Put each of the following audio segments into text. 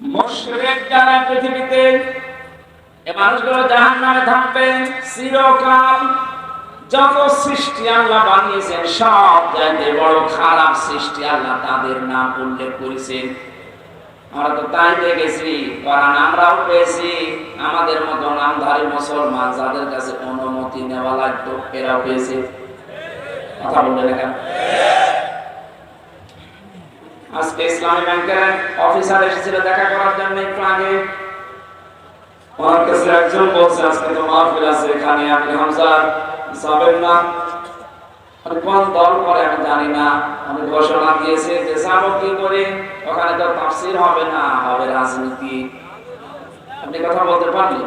মুশরিক যারা পৃথিবীতে এ মানুষগুলো জাহান নামে থাকবে চিরকাল যত সৃষ্টি আল্লাহ বানিয়েছেন, সব চাইতে বড় খারাপ সৃষ্টি আল্লাহ তাদের নাম উল্লেখ করেছেন। আমরা তো তাই দেখেছি কারণ আমরাও পেয়েছি, আমাদের মতো নামধারী মুসলমান যাদের কাছে অনুমতি নেওয়া লাগতো, এরাও পেয়েছে। কথা বলবে না আজকে ইসলামী ব্যাংকের অফিসার এসেছিল দেখা করার জন্য একটু আগে। ওনার কাছে একজন বলছে, আজকে তো মাহফিল আছে এখানে আপনি হামজার যাবেন না। আমি কোন দল করে আমি জানি না। আমি ঘোষণা দিয়েছে যে যাব কি করে, ওখানে তো তাফসির হবে না, হবে রাজনীতি। আপনি কথা বলতে পারলেন?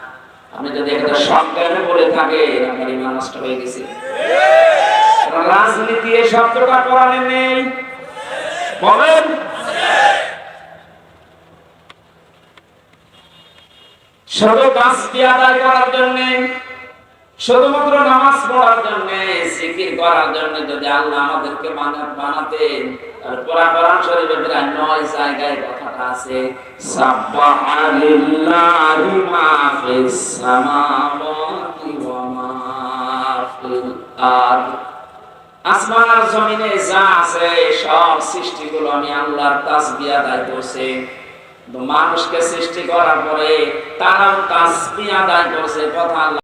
আপনি যদি একটা সজ্ঞানে বলে আপনার ইমান নষ্ট হয়ে গেছে। রাজনীতি এই শব্দটা কোরআনে নেই। বলেন। শুধু কাজটি আদায় করার জন্য, শুধুমাত্র নামাজ পড়ার জন্য করার জন্য যদি আল্লাহ আমাদেরকে বানা- বানাতেন আর পুরা কোরআন প্রায় নয় জায়গায় কথাটা আছে সাব্বাহা জমিনে যা আছে, সব সৃষ্টিগুলো আমি আল্লাহর তাসবিহ আদায় করছে। মানুষকে সৃষ্টি করার পরে তারাও তাসবিহ আদায় করছে, কথা